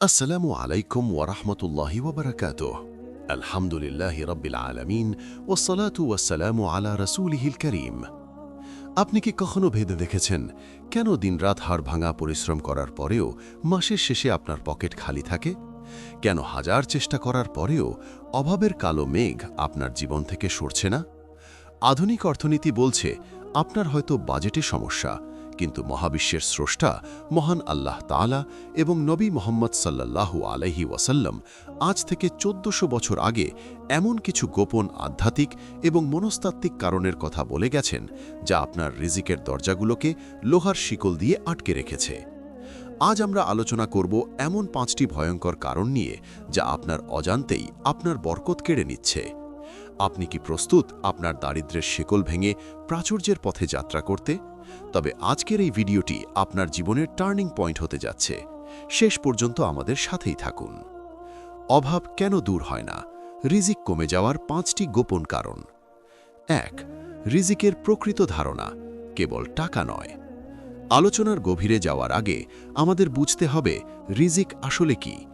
আসসালামু আলাইকুম وبركاته الحمد لله رب العالمين والصلاة والسلام আলা رسوله করিম। আপনি কি কখনো ভেদে দেখেছেন কেন দিনরাত হাড় ভাঙা পরিশ্রম করার পরেও মাসের শেষে আপনার পকেট খালি থাকে? কেন হাজার চেষ্টা করার পরেও অভাবের কালো মেঘ আপনার জীবন থেকে সরছে না? আধুনিক অর্থনীতি বলছে আপনার হয়তো বাজেটে সমস্যা কিন্তু মহাবিশ্বের স্রষ্টা মহান আল্লাহ তাআলা এবং নবী মোহাম্মদ সাল্লাল্লাহু আলাইহি ওয়াসাল্লাম আজ থেকে চোদ্দশো বছর আগে এমন কিছু গোপন আধ্যাত্মিক এবং মনস্তাত্ত্বিক কারণের কথা বলে গেছেন যা আপনার রিজিকের দরজাগুলোকে লোহার শিকল দিয়ে আটকে রেখেছে। আজ আমরা আলোচনা করব এমন পাঁচটি ভয়ঙ্কর কারণ নিয়ে যা আপনার অজান্তেই আপনার বরকত কেড়ে নিচ্ছে। আপনি কি প্রস্তুত আপনার দারিদ্র্যের শেকল ভেঙে প্রাচুর্যের পথে যাত্রা করতে? তবে আজকের এই ভিডিওটি আপনার জীবনের টার্নিং পয়েন্ট হতে যাচ্ছে। শেষ পর্যন্ত আমাদের সাথেই থাকুন। অভাব কেন দূর হয় না? রিজিক কমে যাওয়ার পাঁচটি গোপন কারণ। এক, রিজিকের প্রকৃত ধারণা, কেবল টাকা নয়। আলোচনার গভীরে যাওয়ার আগে আমাদের বুঝতে হবে রিজিক আসলে কি।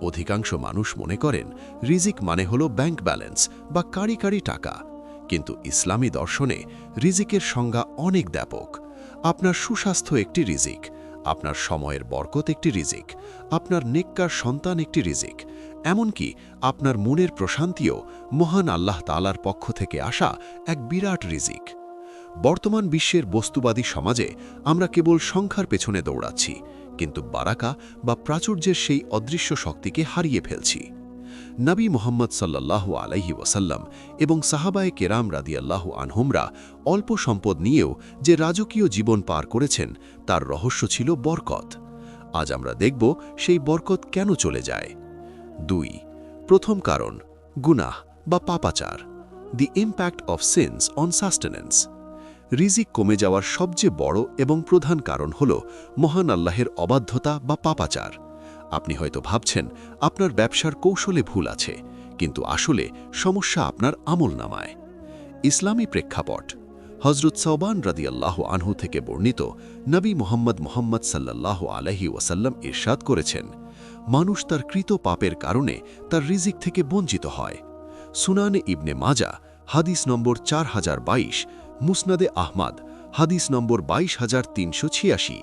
অধিকাংশ মানুষ মনে করেন, রিজিক মানে হল ব্যাংক ব্যালেন্স বা কারি কারি টাকা। কিন্তু ইসলামী দর্শনে রিজিকের সংজ্ঞা অনেক ব্যাপক। আপনার সুস্বাস্থ্য একটি রিজিক, আপনার সময়ের বরকত একটি রিজিক, আপনার নেককার সন্তান একটি রিজিক। এমনকি আপনার মনের প্রশান্তিও মহান আল্লাহ তালার পক্ষ থেকে আসা এক বিরাট রিজিক। বর্তমান বিশ্বের বস্তুবাদী সমাজে আমরা কেবল সংখ্যার পেছনে দৌড়াচ্ছি, কিন্তু বারাকা বা প্রাচুর্যের সেই অদৃশ্য শক্তিকে হারিয়ে ফেলছি। নবী মোহাম্মদ সাল্লাল্লাহু আলাইহি ওয়াসাল্লাম এবং সাহাবায়ে কেরাম রাদিয়াল্লাহু আনহুমরা অল্প সম্পদ নিয়েও যে রাজকীয় জীবন পার করেছেন, তার রহস্য ছিল বরকত। আজ আমরা দেখব সেই বরকত কেন চলে যায়। দুই, প্রথম কারণ, গুনাহ বা পাপাচার the impact of sins on sustenance রিজিক কমে যাওয়ার সবচেয়ে বড় এবং প্রধান কারণ হল মহান আল্লাহের অবাধ্যতা বা পাপাচার। আপনি হয়তো ভাবছেন, আপনার ব্যবসার কৌশলে ভুল আছে, কিন্তু আসলে সমস্যা আপনার আমল নামায়। ইসলামী প্রেক্ষাপট হজরত সৌবান রাদিয়াল্লাহ আনহু থেকে বর্ণিত নবী মোহাম্মদ মোহাম্মদ সাল্লাল্লাহ আলহি ওয়াসাল্লাম ইরশাদ করেছেন, মানুষ তার কৃত পাপের কারণে তার রিজিক থেকে বঞ্চিত হয়। সুনানে ইবনে মাজা, হাদিস নম্বর চার হাজার বাইশ, মুসনাদে আহমাদ, হাদিস নম্বর বাইশ হাজার তিনশো ছিয়াশি।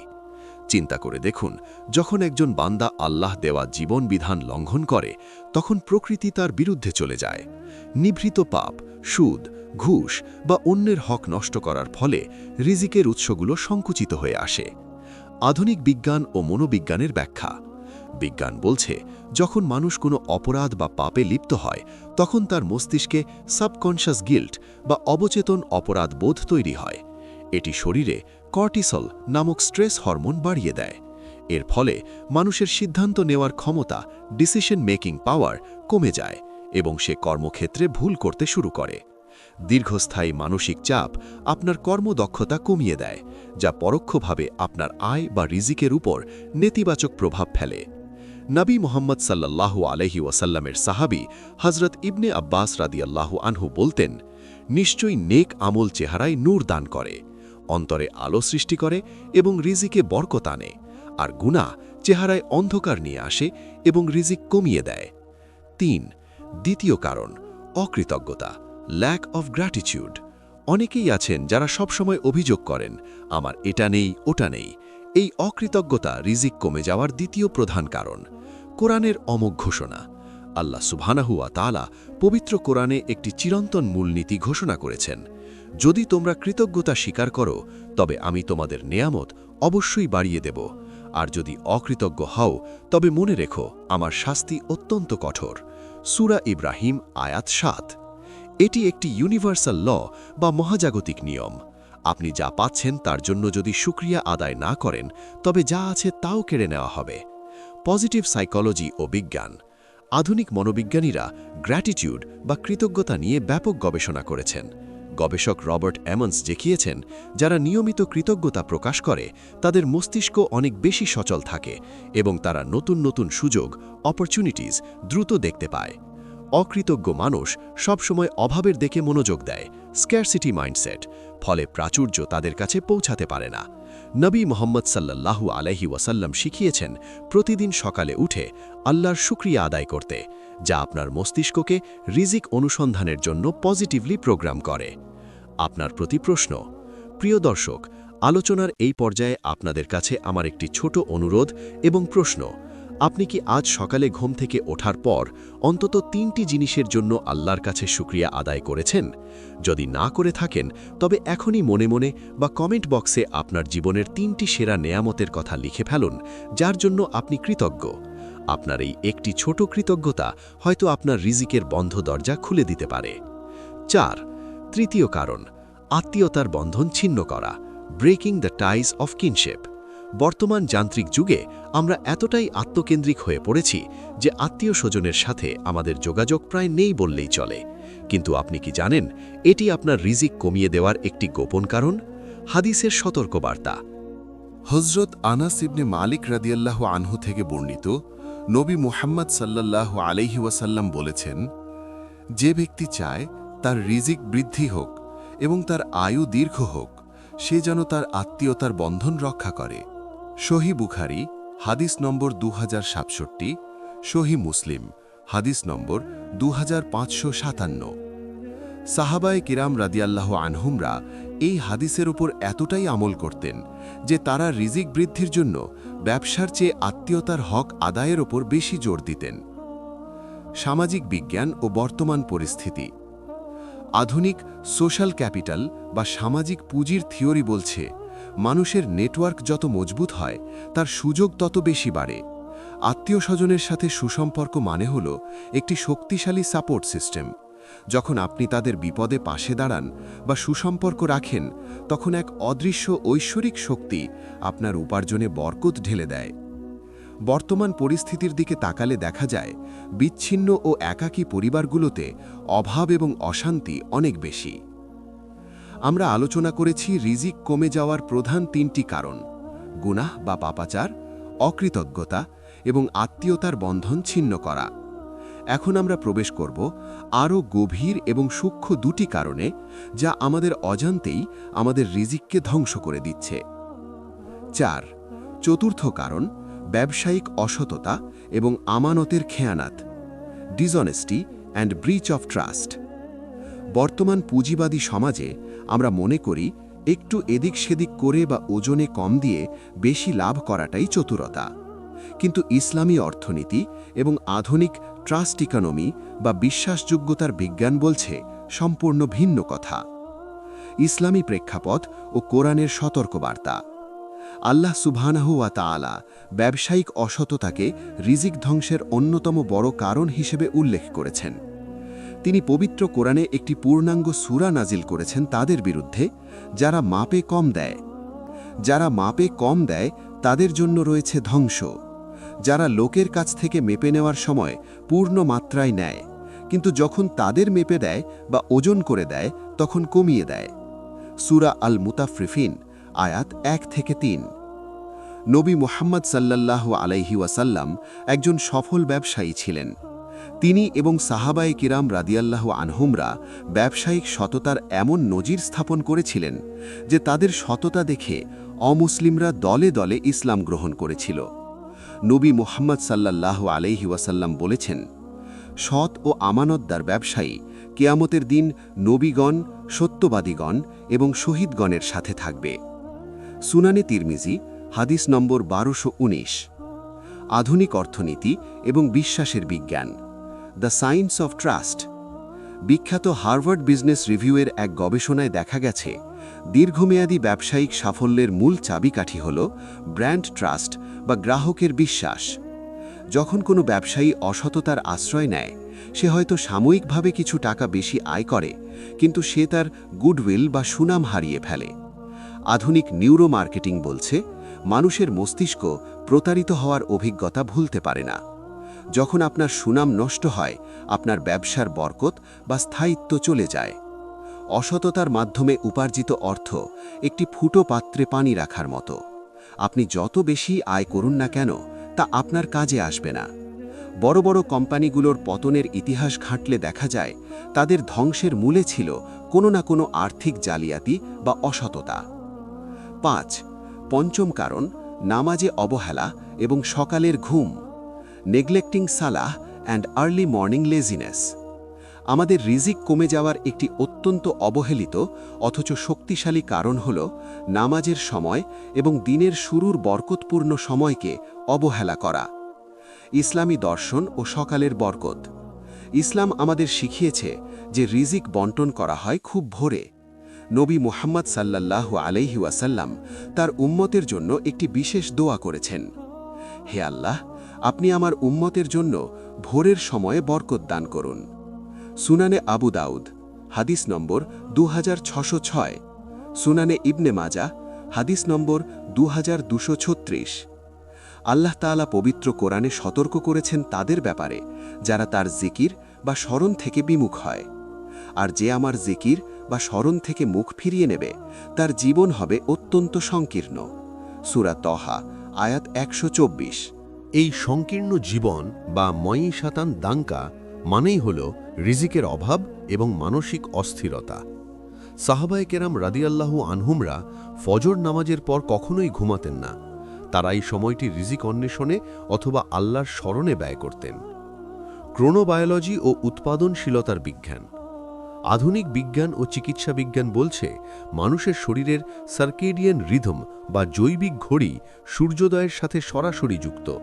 চিন্তা করে দেখুন, যখন একজন বান্দা আল্লাহ দেওয়া জীবন বিধান লঙ্ঘন করে, তখন প্রকৃতি তার বিরুদ্ধে চলে যায়। নিভৃত পাপ, সুদ, ঘুষ বা অন্যের হক নষ্ট করার ফলে রিজিকের উৎসগুলো সংকুচিত হয়ে আসে। আধুনিক বিজ্ঞান ও মনোবিজ্ঞানের ব্যাখ্যা। বিজ্ঞান বলছে, যখন মানুষ কোনো অপরাধ বা পাপে লিপ্ত হয়, তখন তার মস্তিষ্কে সাবকনশাস গিল্ট বা অবচেতন অপরাধ বোধ তৈরি হয়। এটি শরীরে কর্টিসল নামক স্ট্রেস হরমোন বাড়িয়ে দেয়। এর ফলে মানুষের সিদ্ধান্ত নেওয়ার ক্ষমতা ডিসিশন মেকিং পাওয়ার কমে যায় এবং সে কর্মক্ষেত্রে ভুল করতে শুরু করে। দীর্ঘস্থায়ী মানসিক চাপ আপনার কর্মদক্ষতা কমিয়ে দেয়, যা পরোক্ষভাবে আপনার আয় বা রিজিকের উপর নেতিবাচক প্রভাব ফেলে। নবী মোহাম্মদ সাল্লাল্লাহু আলহি ওয়াসাল্লামের সাহাবি হজরত ইবনে আব্বাস রাদিয়াল্লাহু আনহু বলতেন, নিশ্চয়ই নেক আমল চেহারায় নূর দান করে। অন্তরে আলো সৃষ্টি করে এবং রিজিকে বরকত আনে, আর গুণা চেহারায় অন্ধকার নিয়ে আসে এবং রিজিক কমিয়ে দেয়। তিন, দ্বিতীয় কারণ, অকৃতজ্ঞতা ল্যাক অফ গ্র্যাটিচিউড অনেকেই আছেন যারা সবসময় অভিযোগ করেন, আমার এটা নেই, ওটা নেই। এই অকৃতজ্ঞতা রিজিক কমে যাওয়ার দ্বিতীয় প্রধান কারণ, কোরআনের অমোঘ ঘোষণা। আল্লাহ সুবহানাহুয়া তালা পবিত্র কোরআনে একটি চিরন্তন মূলনীতি ঘোষণা করেছেন যদি তোমরা কৃতজ্ঞতা স্বীকার করো, তবে আমি তোমাদের নেয়ামত অবশ্যই বাড়িয়ে দেব। আর যদি অকৃতজ্ঞ হও, তবে মনে রেখো, আমার শাস্তি অত্যন্ত কঠোর। সুরা ইব্রাহিম, আয়াত সাত। এটি একটি ইউনিভার্সাল ল বা মহাজাগতিক নিয়ম। আপনি যা পাচ্ছেন, তার জন্য যদি সুক্রিয়া আদায় না করেন, তবে যা আছে, তাও কেড়ে নেওয়া হবে। পজিটিভ সাইকোলজি ও বিজ্ঞান। আধুনিক মনোবিজ্ঞানীরা গ্র্যাটিটিউড বা কৃতজ্ঞতা নিয়ে ব্যাপক গবেষণা করেছেন। গবেষক রবার্ট অ্যামন্স দেখিয়েছেন, যারা নিয়মিত কৃতজ্ঞতা প্রকাশ করে, তাদের মস্তিষ্ক অনেক বেশি সচল থাকে এবং তারা নতুন নতুন সুযোগ অপরচুনিটিস দ্রুত দেখতে পায়। অকৃতজ্ঞ মানুষ সবসময় অভাবের দেখে মনোযোগ দেয় স্ক্যারসিটি মাইন্ডসেট ফলে প্রাচুর্য তাদের কাছে পৌঁছাতে পারে না। নবী মোহাম্মদ সাল্লাল্লাহু আলহি ওয়াসাল্লাম শিখিয়েছেন, প্রতিদিন সকালে উঠে আল্লাহর শুক্রিয়া আদায় করতে, যা আপনার মস্তিষ্ককে রিজিক অনুসন্ধানের জন্য পজিটিভলি প্রোগ্রাম করে। আপনার প্রতি প্রশ্ন, প্রিয় দর্শক, আলোচনার এই পর্যায়ে আপনাদের কাছে আমার একটি ছোট অনুরোধ এবং প্রশ্ন আপনি কি আজ সকালে ঘুম থেকে ওঠার পর অন্তত তিনটি জিনিসের জন্য আল্লাহর কাছে শুক্রিয়া আদায় করেছেন? যদি না করে থাকেন, তবে এখনই মনে মনে বা কমেন্ট বক্সে আপনার জীবনের তিনটি সেরা নেয়ামতের কথা লিখে ফেলুন, যার জন্য আপনি কৃতজ্ঞ। আপনার এই একটি ছোট কৃতজ্ঞতা হয়তো আপনার রিজিকের বন্ধ দরজা খুলে দিতে পারে। চার, তৃতীয় কারণ, আত্মীয়তার বন্ধন ছিন্ন করা breaking the ties of kinship বর্তমান যান্ত্রিক যুগে আমরা এতটাই আত্মকেন্দ্রিক হয়ে পড়েছি যে আত্মীয় স্বজনের সাথে আমাদের যোগাযোগ প্রায় নেই বললেই চলে। কিন্তু আপনি কি জানেন, এটি আপনার রিজিক কমিয়ে দেওয়ার একটি গোপন কারণ? হাদিসের সতর্কবার্তা। হজরত আনাস ইবনে মালিক রাদিয়াল্লাহু আনহু থেকে বর্ণিত নবী মুহাম্মদ সাল্লাল্লাহু আলাইহি ওয়াসাল্লাম বলেছেন, যে ব্যক্তি চায় তার রিজিক বৃদ্ধি হোক এবং তার আয়ু দীর্ঘ হোক, সে যেন তার আত্মীয়তার বন্ধন রক্ষা করে। সহি বুখারি, হাদিস নম্বর দু হাজার সাতষট্টি সহি মুসলিম, হাদিস নম্বর দু হাজার পাঁচশো সাতান্ন। সাহাবায় কিরাম রাদিয়াল্লাহ আনহুমরা এই হাদিসের উপর এতটাই আমল করতেন যে তারা রিজিক বৃদ্ধির জন্য ব্যবসার চেয়ে আত্মীয়তার হক আদায়ের ওপর বেশি জোর দিতেন। সামাজিক বিজ্ঞান ও বর্তমান পরিস্থিতি। আধুনিক সোশ্যাল ক্যাপিটাল বা সামাজিক পুঁজির থিওরি বলছে মানুষের নেটওয়ার্ক যত মজবুত হয়, তার সুযোগ তত বেশি বাড়ে। আত্মীয় স্বজনের সাথে সুসম্পর্ক মানে হল একটি শক্তিশালী সাপোর্ট সিস্টেম। যখন আপনি তাদের বিপদে পাশে দাঁড়ান বা সুসম্পর্ক রাখেন, তখন এক অদৃশ্য ঐশ্বরিক শক্তি আপনার উপার্জনে বরকত ঢেলে দেয়। বর্তমান পরিস্থিতির দিকে তাকালে দেখা যায়, বিচ্ছিন্ন ও একাকী পরিবারগুলোতে অভাব এবং অশান্তি অনেক বেশি। আমরা আলোচনা করেছি রিজিক কমে যাওয়ার প্রধান তিনটি কারণ, গুনাহ বা পাপাচার, অকৃতজ্ঞতা এবং আত্মীয়তার বন্ধন ছিন্ন করা। এখন আমরা প্রবেশ করব আরও গভীর এবং সূক্ষ্ম দুটি কারণে যা আমাদের অজান্তেই আমাদের রিজিককে ধ্বংস করে দিচ্ছে। চার, চতুর্থ কারণ, ব্যবসায়িক অসততা এবং আমানতের খেয়ানাত dishonesty and breach of trust বর্তমান পুঁজিবাদী সমাজে আমরা মনে করি একটু এদিক সেদিক করে বা ওজনে কম দিয়ে বেশি লাভ করাটাই চতুরতা। কিন্তু ইসলামী অর্থনীতি এবং আধুনিক ট্রাস্ট ইকোনমি বা বিশ্বাসযোগ্যতার বিজ্ঞান বলছে সম্পূর্ণ ভিন্ন কথা। ইসলামী প্রেক্ষাপট ও কোরআনের সতর্কবার্তা। আল্লাহ সুবহানাহু ওয়া তাআলা ব্যবসায়িক অসততাকে রিজিক ধ্বংসের অন্যতম বড় কারণ হিসেবে উল্লেখ করেছেন। তিনি পবিত্র কোরআনে একটি পূর্ণাঙ্গ সূরা নাজিল করেছেন তাদের বিরুদ্ধে, যারা মাপে কম দেয়। যারা মাপে কম দেয়, তাদের জন্য রয়েছে ধ্বংস। যারা লোকের কাছ থেকে মেপে নেওয়ার সময় পূর্ণ মাত্রায় নেয়, কিন্তু যখন তাদের মেপে দেয় বা ওজন করে দেয়, তখন কমিয়ে দেয়। সুরা আল মুতাফরিফিন আয়াত এক থেকে তিন। নবী মোহাম্মদ সাল্লাল্লাহ আলাইহি ওয়াসাল্লাম একজন সফল ব্যবসায়ী ছিলেন। তিনি এবং সাহাবায়ে কিরাম রাদিয়াল্লাহ আনহুমরা ব্যবসায়িক সততার এমন নজির স্থাপন করেছিলেন যে তাদের সততা দেখে অমুসলিমরা দলে দলে ইসলাম গ্রহণ করেছিল। নবী মোহাম্মদ সাল্লাল্লাহ আলাইহি ওয়াসাল্লাম বলেছেন, সৎ ও আমানতদার ব্যবসায়ী কেয়ামতের দিন নবীগণ, সত্যবাদীগণ এবং শহীদগণের সাথে থাকবে। সুনানে তিরমিজি, হাদিস নম্বর বারোশো আধুনিক অর্থনীতি এবং বিশ্বাসের বিজ্ঞান। দ্য সায়েন্স অফ ট্রাস্ট, বিখ্যাত হার্ভার্ড বিজনেস রিভিউয়ের এক গবেষণায় দেখা গেছে, দীর্ঘমেয়াদী ব্যবসায়িক সাফল্যের মূল চাবিকাঠি হল ব্র্যান্ড ট্রাস্ট বা গ্রাহকের বিশ্বাস। যখন কোনো ব্যবসায়ী অসততার আশ্রয় নেয়, সে হয়তো সাময়িকভাবে কিছু টাকা বেশি আয় করে, কিন্তু সে তার গুডউইল বা সুনাম হারিয়ে ফেলে। আধুনিক নিউরো মার্কেটিং বলছে, মানুষের মস্তিষ্ক প্রতারিত হওয়ার অভিজ্ঞতা ভুলতে পারে না। যখন আপনার সুনাম নষ্ট হয়, আপনার ব্যবসার বরকত বা স্থায়িত্ব চলে যায়। অসততার মাধ্যমে উপার্জিত অর্থ একটি ফুটো পাত্রে পানি রাখার মতো। আপনি যত বেশি আয় করুন না কেন, তা আপনার কাজে আসবে না। বড় বড় কোম্পানিগুলোর পতনের ইতিহাস ঘাঁটলে দেখা যায়, তাদের ধ্বংসের মূলে ছিল কোনো না কোনো আর্থিক জালিয়াতি বা অসততা। পাঁচ, পঞ্চম কারণ, নামাজে অবহেলা এবং সকালের ঘুম। Neglecting salah and early morning laziness আমাদের রিজিক কমে যাওয়ার একটি অত্যন্ত অবহেলিত, অথচ শক্তিশালী কারণ হল নামাজের সময় এবং দিনের শুরুর বরকতপূর্ণ সময়কে অবহেলা করা। ইসলামী দর্শন ও সকালের বরকত। ইসলাম আমাদের শিখিয়েছে যে রিজিক বন্টন করা হয় খুব ভোরে। নবী মুহাম্মদ সাল্লাল্লাহু আলাইহি ওয়াসাল্লাম তার উম্মতের জন্য একটি বিশেষ দোয়া করেছেন। হে আল্লাহ আপনি আমার উম্মতের জন্য ভোরের সময়ে বরকত দান করুন। সুনানে আবু দাউদ, হাদিস নম্বর দু সুনানে ইবনে মাজা হাদিস নম্বর দু আল্লাহ তাআলা পবিত্র কোরআনে সতর্ক করেছেন তাদের ব্যাপারে, যারা তার জিকির বা স্মরণ থেকে বিমুখ হয়। আর যে আমার জিকির বা স্মরণ থেকে মুখ ফিরিয়ে নেবে, তার জীবন হবে অত্যন্ত সংকীর্ণ। সুরা তহা, আয়াত একশো চব্বিশ। এই সংকীর্ণ জীবন বা ময়ী শাতান দাঙ্কা মানেই হল রিজিকের অভাব এবং মানসিক অস্থিরতা। সাহাবায়ে কেরাম রাদিয়াল্লাহু আনহুমরা ফজর নামাজের পর কখনোই ঘুমাতেন না। তারা এই সময়টি রিজিক অন্বেষণে অথবা আল্লাহর স্মরণে ব্যয় করতেন। ক্রোনোবায়োলজি ও উৎপাদনশীলতার বিজ্ঞান। আধুনিক বিজ্ঞান ও চিকিৎসা বিজ্ঞান বলছে, মানুষের শরীরের সার্কেডিয়ান রিধম বা জৈবিক ঘড়ি সূর্যোদয়ের সাথে সরাসরি যুক্ত।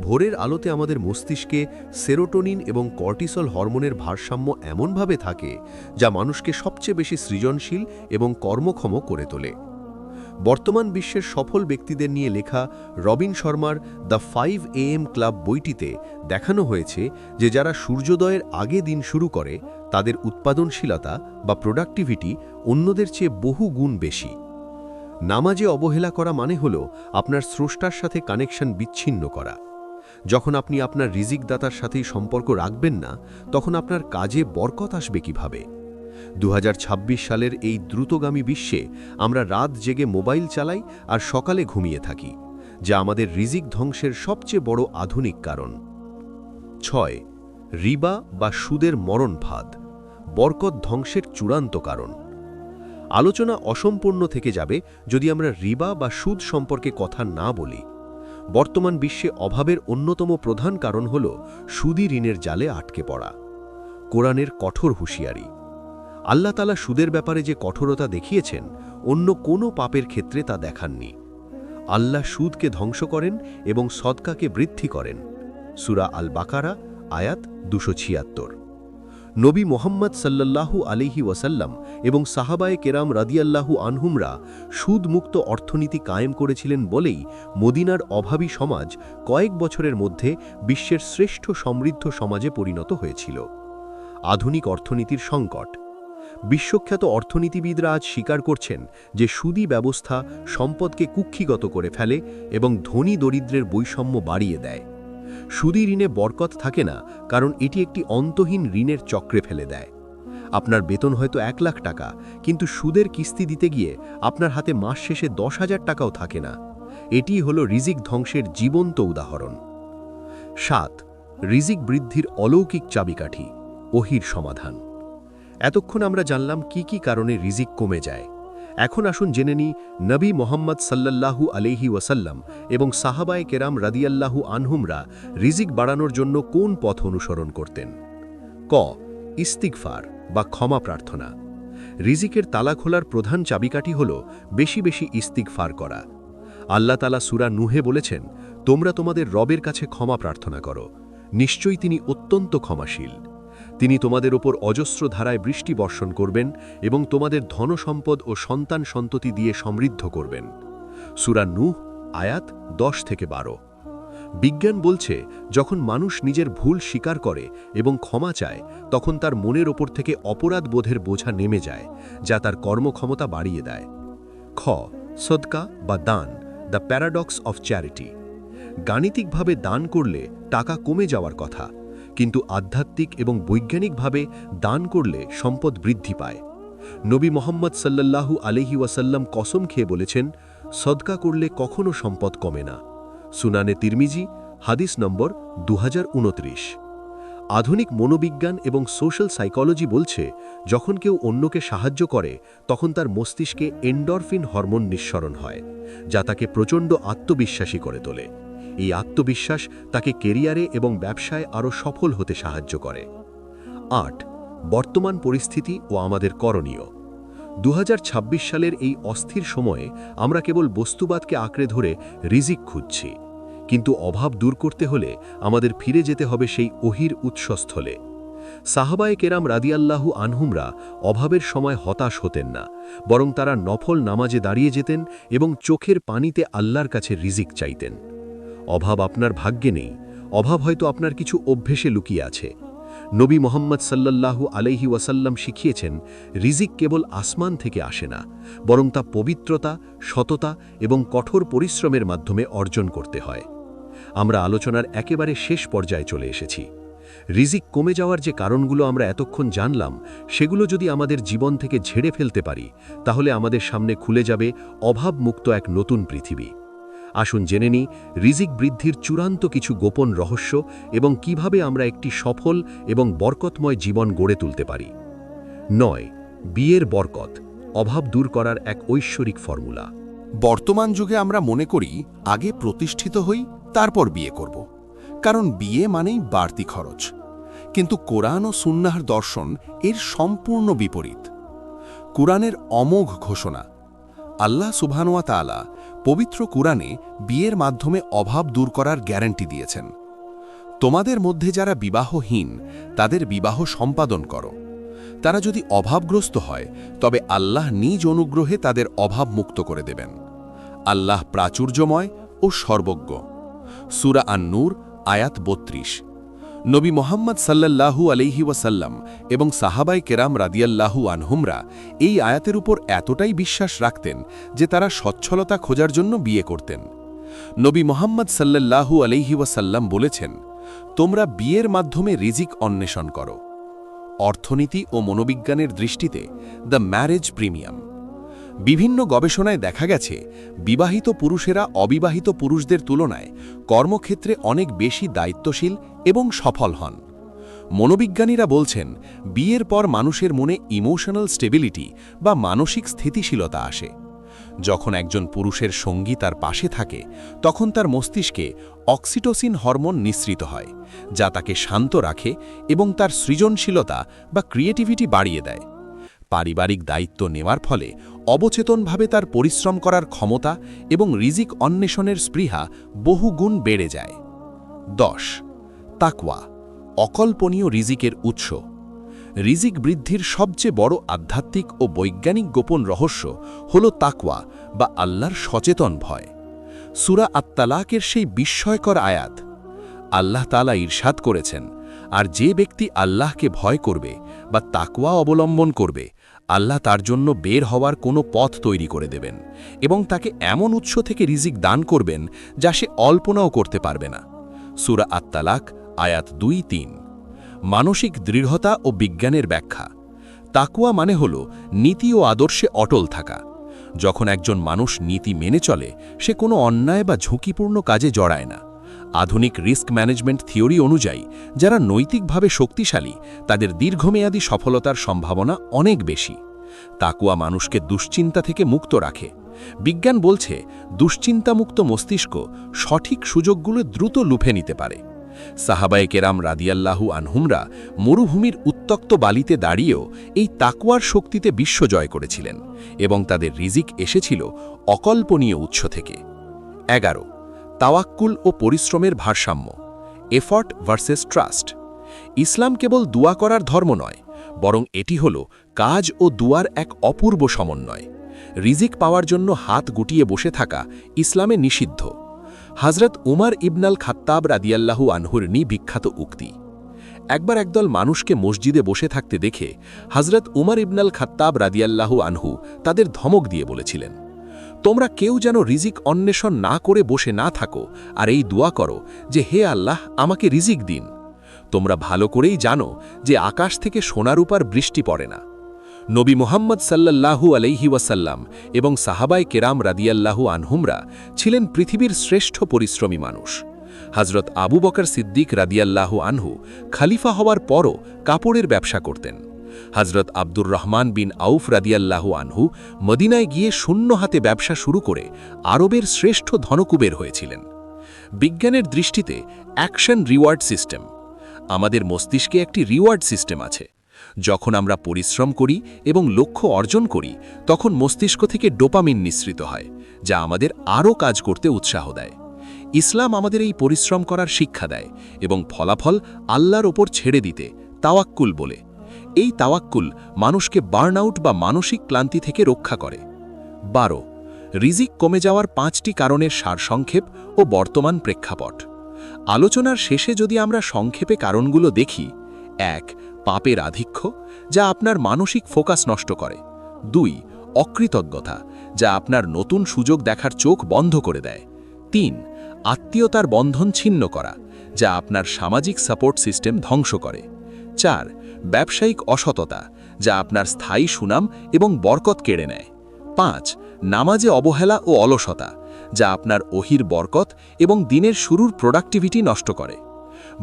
ভোরের আলোতে আমাদের মস্তিষ্কে সেরোটোনিন এবং কর্টিসল হরমোনের ভারসাম্য এমনভাবে থাকে যা মানুষকে সবচেয়ে বেশি সৃজনশীল এবং কর্মক্ষম করে তোলে। বর্তমান বিশ্বের সফল ব্যক্তিদের নিয়ে লেখা রবিন শর্মার the five A M club বইটিতে দেখানো হয়েছে যে যারা সূর্যোদয়ের আগে দিন শুরু করে, তাদের উৎপাদনশীলতা বা প্রোডাক্টিভিটি অন্যদের চেয়ে বহু গুণ বেশি। নামাজে অবহেলা করা মানে হল আপনার স্রষ্টার সাথে কানেকশন বিচ্ছিন্ন করা। যখন আপনি আপনার রিজিকদাতার সাথেই সম্পর্ক রাখবেন না, তখন আপনার কাজে বরকত আসবে কীভাবে? দু সালের এই দ্রুতগামী বিশ্বে আমরা রাত জেগে মোবাইল চালাই আর সকালে ঘুমিয়ে থাকি, যা আমাদের রিজিক ধ্বংসের সবচেয়ে বড় আধুনিক কারণ। ছয়, রিবা বা সুদের মরণ ফাঁদ বরকত ধ্বংসের চূড়ান্ত কারণ। আলোচনা অসম্পূর্ণ থেকে যাবে যদি আমরা রিবা বা সুদ সম্পর্কে কথা না বলি। বর্তমান বিশ্বে অভাবের অন্যতম প্রধান কারণ হল সুদী ঋণের জালে আটকে পড়া। কোরআনের কঠোর হুঁশিয়ারি। আল্লাহ তালা সুদের ব্যাপারে যে কঠোরতা দেখিয়েছেন, অন্য কোনো পাপের ক্ষেত্রে তা দেখাননি। আল্লাহ সুদকে ধ্বংস করেন এবং সদকাকে বৃদ্ধি করেন। সুরা আল বাকারা আয়াত দুশো ছিয়াত্তর। নবী মোহাম্মদ সাল্লাল্লাহু আলিহি ওয়াসাল্লাম এবং সাহাবায়ে কেরাম রাদিয়াল্লাহু আনহুমরা সুদমুক্ত অর্থনীতি কায়েম করেছিলেন বলেই মদিনার অভাবী সমাজ কয়েক বছরের মধ্যে বিশ্বের শ্রেষ্ঠ সমৃদ্ধ সমাজে পরিণত হয়েছিল। আধুনিক অর্থনীতির সংকট। বিশ্বখ্যাত অর্থনীতিবিদরা আজ স্বীকার করছেন যে সুদী ব্যবস্থা সম্পদকে কুক্ষিগত করে ফেলে এবং ধনী দরিদ্রের বৈষম্য বাড়িয়ে দেয়। সুদী ঋণে বরকত থাকে না, কারণ এটি একটি অন্তহীন ঋণের চক্রে ফেলে দেয়। আপনার বেতন হয়তো এক লাখ টাকা, কিন্তু সুদের কিস্তি দিতে গিয়ে আপনার হাতে মাস শেষে দশ হাজার টাকাও থাকে না। এটি হল রিজিক ধ্বংসের জীবন্ত উদাহরণ। সাত, রিজিক বৃদ্ধির অলৌকিক চাবিকাঠি, ওহির সমাধান। এতক্ষণ আমরা জানলাম কি কি কারণে রিজিক কমে যায়। এখন আসুন জেনে নি নবী মোহাম্মদ সাল্লাল্লাহু আলহি ওয়াসাল্লাম এবং সাহাবায় কেরাম রাদিয়াল্লাহু আনহুমরা রিজিক বাড়ানোর জন্য কোন পথ অনুসরণ করতেন? ক. ইস্তিকফার বা ক্ষমা প্রার্থনা। রিজিকের তালা খোলার প্রধান চাবিকাঠি হল বেশি বেশি ইস্তিকফার করা। আল্লাহ তালা সুরা নুহে বলেছেন, তোমরা তোমাদের রবের কাছে ক্ষমা প্রার্থনা করো। নিশ্চয়ই তিনি অত্যন্ত ক্ষমাশীল। তিনি তোমাদের ওপর অজস্র ধারায় বৃষ্টি বর্ষণ করবেন এবং তোমাদের ধনসম্পদ ও সন্তান সন্ততি দিয়ে সমৃদ্ধ করবেন। সুরা নুহ, আয়াত দশ থেকে বারো। বিজ্ঞান বলছে, যখন মানুষ নিজের ভুল স্বীকার করে এবং ক্ষমা চায়, তখন তার মনের ওপর থেকে অপরাধ বোধের বোঝা নেমে যায়, যা তার কর্মক্ষমতা বাড়িয়ে দেয়। খ, সদকা বা দান, দ্য প্যারাডক্স অফ চ্যারিটি। গাণিতিকভাবে দান করলে টাকা কমে যাওয়ার কথা কিন্তু আধ্যাত্মিক এবং বৈজ্ঞানিকভাবে দান করলে সম্পদ বৃদ্ধি পায়। নবী মোহাম্মদ সাল্লাল্লাহু আলহি ওয়াসাল্লাম কসম খেয়ে বলেছেন, সদকা করলে কখনো সম্পদ কমে না। সুনানে তিরমিজি, হাদিস নম্বর দু হাজার উনত্রিশ আধুনিক মনোবিজ্ঞান এবং সোশ্যাল সাইকোলজি বলছে, যখন কেউ অন্যকে সাহায্য করে, তখন তার মস্তিষ্কে এন্ডরফিন হরমোন নিঃসরণ হয়, যা তাকে প্রচণ্ড আত্মবিশ্বাসী করে তোলে। এই আত্মবিশ্বাস তাকে কেরিয়ারে এবং ব্যবসায় আরও সফল হতে সাহায্য করে। আট, বর্তমান পরিস্থিতি ও আমাদের করণীয়। দু হাজার ছাব্বিশ সালের এই অস্থির সময়ে আমরা কেবল বস্তুবাদকে আঁকড়ে ধরে রিজিক খুঁজছি, কিন্তু অভাব দূর করতে হলে আমাদের ফিরে যেতে হবে সেই অহির উৎসস্থলে। সাহাবায়ে কেরাম রাদিয়াল্লাহু আনহুমরা অভাবের সময় হতাশ হতেন না, বরং তারা নফল নামাজে দাঁড়িয়ে যেতেন এবং চোখের পানিতে আল্লাহর কাছে রিজিক চাইতেন। অভাব আপনার ভাগ্যে নেই, অভাব হয়তো আপনার কিছু অভ্যেসে লুকিয়ে আছে। নবী মোহাম্মদ সাল্লাল্লাহু আলাইহি ওয়াসাল্লাম শিখিয়েছেন, রিজিক কেবল আসমান থেকে আসে না, বরং তা পবিত্রতা, সততা এবং কঠোর পরিশ্রমের মাধ্যমে অর্জন করতে হয়। আমরা আলোচনার একেবারে শেষ পর্যায়ে চলে এসেছি। রিজিক কমে যাওয়ার যে কারণগুলো আমরা এতক্ষণ জানলাম, সেগুলো যদি আমাদের জীবন থেকে ঝেড়ে ফেলতে পারি, তাহলে আমাদের সামনে খুলে যাবে অভাবমুক্ত এক নতুন পৃথিবী। আসুন জেনে নিই, রিজিক বৃদ্ধির চূড়ান্ত কিছু গোপন রহস্য এবং কীভাবে আমরা একটি সফল এবং বরকতময় জীবন গড়ে তুলতে পারি। নয়, বিয়ের বরকত, অভাব দূর করার এক ঐশ্বরিক ফর্মুলা। বর্তমান যুগে আমরা মনে করি, আগে প্রতিষ্ঠিত হই, তারপর বিয়ে করব। কারণ বিয়ে মানেই বাড়তি খরচ। কিন্তু কোরআন ও সুন্নাহর দর্শন এর সম্পূর্ণ বিপরীত। কোরআনের অমোঘ ঘোষণা, আল্লাহ সুবহানুয়া তাআলা পবিত্র কুরআনে বিয়ের মাধ্যমে অভাব দূর করার গ্যারান্টি দিয়েছেন। তোমাদের মধ্যে যারা বিবাহহীন, তাদের বিবাহ সম্পাদন করো। তারা যদি অভাবগ্রস্ত হয়, তবে আল্লাহ নিজ অনুগ্রহে তাদের অভাব মুক্ত করে দেবেন। আল্লাহ প্রাচুর্যময় ও সর্বজ্ঞ। সুরা আন্নুর, আয়াত বত্রিশ। নবী মোহাম্মদ সাল্লাল্লাহু আলাইহি ওয়াসাল্লাম এবং সাহাবাই কেরাম রাদিয়াল্লাহু আনহুমরা এই আয়াতের উপর এতটাই বিশ্বাস রাখতেন যে তারা সচ্ছলতা খোঁজার জন্য বিয়ে করতেন। নবী মোহাম্মদ সাল্লাল্লাহু আলাইহি ওয়াসাল্লাম বলেছেন, তোমরা বিয়ের মাধ্যমে রিজিক অন্বেষণ করো। অর্থনীতি ও মনোবিজ্ঞানের দৃষ্টিতে দ্য ম্যারেজ প্রিমিয়াম। বিভিন্ন গবেষণায় দেখা গেছে, বিবাহিত পুরুষেরা অবিবাহিত পুরুষদের তুলনায় কর্মক্ষেত্রে অনেক বেশি দায়িত্বশীল এবং সফল হন। মনোবিজ্ঞানীরা বলছেন, বিয়ের পর মানুষের মনে ইমোশনাল স্টেবিলিটি বা মানসিক স্থিতিশীলতা আসে। যখন একজন পুরুষের সঙ্গী তার পাশে থাকে, তখন তার মস্তিষ্কে অক্সিটোসিন হরমোন নিঃসৃত হয়, যা তাকে শান্ত রাখে এবং তার সৃজনশীলতা বা ক্রিয়েটিভিটি বাড়িয়ে দেয়। পারিবারিক দায়িত্ব নেওয়ার ফলে অবচেতনভাবে তার পরিশ্রম করার ক্ষমতা এবং রিজিক অন্বেষণের স্পৃহা বহুগুণ বেড়ে যায়। দশ, তাকওয়া, অকল্পনীয় রিজিকের উৎস। রিজিক বৃদ্ধির সবচেয়ে বড় আধ্যাত্মিক ও বৈজ্ঞানিক গোপন রহস্য হল তাকওয়া বা আল্লাহর সচেতন ভয়। সুরা আত্মালাকের সেই বিস্ময়কর আয়াত, আল্লাহ তালা ঈর্ষাদ করেছেন, আর যে ব্যক্তি আল্লাহকে ভয় করবে বা তাকওয়া অবলম্বন করবে আল্লাহ তার জন্য বের হওয়ার কোনো পথ তৈরি করে দেবেন এবং তাকে এমন উৎস থেকে রিজিক দান করবেন যা সে অল্পনাও করতে পারবে না। সুরা আত্মালাক আয়াত দুই, তিন। মানসিক দৃঢ়তা ও বিজ্ঞানের ব্যাখ্যা। তাকুয়া মানে হল নীতি ও আদর্শে অটল থাকা। যখন একজন মানুষ নীতি মেনে চলে, সে কোনো অন্যায় বা ঝুঁকিপূর্ণ কাজে জড়ায় না। আধুনিক রিস্ক ম্যানেজমেন্ট থিওরি অনুযায়ী, যারা নৈতিকভাবে শক্তিশালী, তাদের দীর্ঘমেয়াদী সফলতার সম্ভাবনা অনেক বেশি। তাকুয়া মানুষকে দুশ্চিন্তা থেকে মুক্ত রাখে। বিজ্ঞান বলছে, দুশ্চিন্তামুক্ত মস্তিষ্ক সঠিক সুযোগগুলো দ্রুত লুফে নিতে পারে। সাহাবায়ে কেরাম রাদিয়াল্লাহু আনহুমরা মরুভূমির উত্তক্ত বালিতে দাঁড়িয়েও এই তাকুয়ার শক্তিতে বিশ্ব জয় করেছিলেন এবং তাদের রিজিক এসেছিল অকল্পনীয় উৎস থেকে। এগারো তাওয়াক্কুল ও পরিশ্রমের ভারসাম্য এফর্ট ভার্সেস ট্রাস্ট ইসলাম কেবল দুয়া করার ধর্ম নয়, বরং এটি হল কাজ ও দুয়ার এক অপূর্ব সমন্বয়। রিজিক পাওয়ার জন্য হাত গুটিয়ে বসে থাকা ইসলামে নিষিদ্ধ। হজরত উমার ইবনাল খাত্তাব রাদিয়াল্লাহু আনহুর নি বিখ্যাত উক্তি। একবার একদল মানুষকে মসজিদে বসে থাকতে দেখে হজরত উমার ইবনাল খাত্তাব রাদিয়াল্লাহু আনহু তাদের ধমক দিয়ে বলেছিলেন। তোমরা কেউ যেন রিজিক অন্বেষণ না করে বসে না থাকো, আর এই দোয়া করো যে হে আল্লাহ, আমাকে রিজিক দিন। তোমরা ভালো করেই জানো যে আকাশ থেকে সোনারূপার বৃষ্টি পড়ে না। নবী মোহাম্মদ সাল্লাল্লাহু আলাইহি ওয়াসাল্লাম এবং সাহাবাই কেরাম রাদিয়াল্লাহু আনহুমরা ছিলেন পৃথিবীর শ্রেষ্ঠ পরিশ্রমী মানুষ। হজরত আবু বকর সিদ্দিক রাদিয়াল্লাহু আনহু খালিফা হওয়ার পরও কাপড়ের ব্যবসা করতেন। হজরত আব্দুর রহমান বিন আউফ রাদিয়াল্লাহু আনহু মদিনায় গিয়ে শূন্য হাতে ব্যবসা শুরু করে আরবের শ্রেষ্ঠ ধনকুবের হয়েছিলেন। বিজ্ঞানের দৃষ্টিতে অ্যাকশন রিওয়ার্ড সিস্টেম। আমাদের মস্তিষ্কে একটি রিওয়ার্ড সিস্টেম আছে। যখন আমরা পরিশ্রম করি এবং লক্ষ্য অর্জন করি, তখন মস্তিষ্ক থেকে ডোপামিন নিঃসৃত হয়, যা আমাদের আরও কাজ করতে উৎসাহ দেয়। ইসলাম আমাদের এই পরিশ্রম করার শিক্ষা দেয় এবং ফলাফল আল্লাহর ওপর ছেড়ে দিতে তাওয়াক্কুল বলে। এই তাওয়াক্কুল মানুষকে বার্ন আউট বা মানসিক ক্লান্তি থেকে রক্ষা করে। বারো, রিজিক কমে যাওয়ার পাঁচটি কারণের সারসংক্ষেপ ও বর্তমান প্রেক্ষাপট। আলোচনার শেষে যদি আমরা সংক্ষেপে কারণগুলো দেখি, এক, পাপের আধিক্য, যা আপনার মানসিক ফোকাস নষ্ট করে। দুই, অকৃতজ্ঞতা, যা আপনার নতুন সুযোগ দেখার চোখ বন্ধ করে দেয়। তিন, আত্মীয়তার বন্ধন ছিন্ন করা, যা আপনার সামাজিক সাপোর্ট সিস্টেম ধ্বংস করে। চার ব্যবসায়িক অসততা, যা আপনার স্থায়ী সুনাম এবং বরকত কেড়ে নেয়। পাঁচ, নামাজে অবহেলা ও অলসতা, যা আপনার ওহির বরকত এবং দিনের শুরুর প্রোডাক্টিভিটি নষ্ট করে।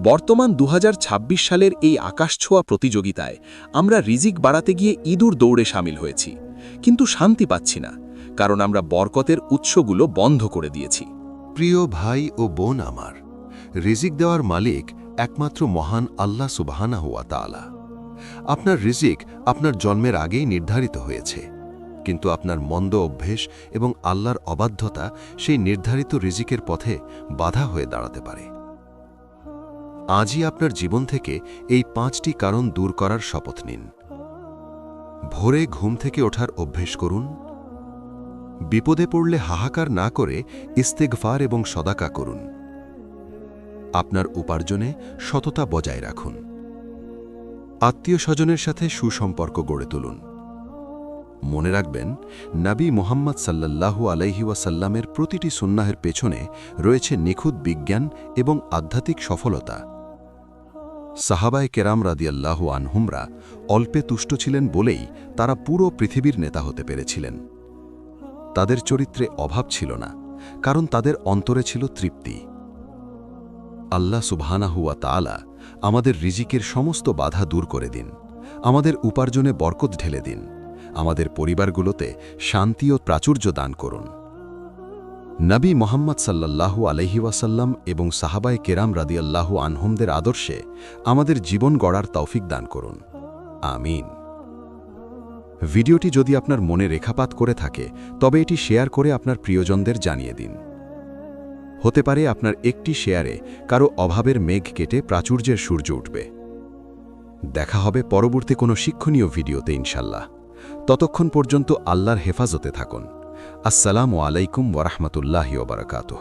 বর্তমান দু হাজার ছাব্বিশ সালের এই আকাশছোঁয়া প্রতিযোগিতায় আমরা রিজিক বাড়াতে গিয়ে ইঁদুর দৌড়ে সামিল হয়েছি। কিন্তু শান্তি পাচ্ছি না, কারণ আমরা বরকতের উৎসগুলো বন্ধ করে দিয়েছি। প্রিয় ভাই ও বোন আমার, রিজিক দেওয়ার মালিক একমাত্র মহান আল্লাহ সুবাহানা হুয়া তালা আপনার রিজিক আপনার জন্মের আগেই নির্ধারিত হয়েছে। কিন্তু আপনার মন্দ অভ্যেস এবং আল্লাহর অবাধ্যতা সেই নির্ধারিত রিজিকের পথে বাধা হয়ে দাঁড়াতে পারে। আজই আপনার জীবন থেকে এই পাঁচটি কারণ দূর করার শপথ নিন। ভোরে ঘুম থেকে ওঠার অভ্যেস করুন। বিপদে পড়লে হাহাকার না করে ইস্তেগফার এবং সদাকা করুন। আপনার উপার্জনে সততা বজায় রাখুন। আত্মীয় স্বজনের সাথে সুসম্পর্ক গড়ে তুলুন। মনে রাখবেন, নাবী মোহাম্মদ সাল্লাল্লাহু আলাইহি ওয়াসাল্লামের প্রতিটি সুন্নাহের পেছনে রয়েছে নিখুঁত বিজ্ঞান এবং আধ্যাত্মিক সফলতা। সাহাবায় কেরাম রাদিয়াল্লাহু আনহুমরা অল্পে তুষ্ট ছিলেন বলেই তারা পুরো পৃথিবীর নেতা হতে পেরেছিলেন। তাদের চরিত্রে অভাব ছিল না, কারণ তাদের অন্তরে ছিল তৃপ্তি। আল্লাহ সুবহানাহুয়া তাআলা আমাদের রিজিকের সমস্ত বাধা দূর করে দিন। আমাদের উপার্জনে বরকত ঢেলে দিন। আমাদের পরিবারগুলোতে শান্তি ও প্রাচুর্য দান করুন। নবী মোহাম্মদ সাল্লাল্লাহু আলহি ওয়াসাল্লাম এবং সাহাবায় কেরাম রাদিয়াল্লাহু আনহুমদের আদর্শে আমাদের জীবন গড়ার তৌফিক দান করুন। আমিন। ভিডিওটি যদি আপনার মনে রেখাপাত করে থাকে, তবে এটি শেয়ার করে আপনার প্রিয়জনদের জানিয়ে দিন। হতে পারে আপনার একটি শেয়ারে কারও অভাবের মেঘ কেটে প্রাচুর্যের সূর্য উঠবে। দেখা হবে পরবর্তী কোনো শিক্ষণীয় ভিডিওতে ইনশাল্লাহ। ততক্ষণ পর্যন্ত আল্লাহর হেফাজতে থাকুন। আসসালামু আলাইকুম ওরহমতুল্লাহ ওবরাকাতুহ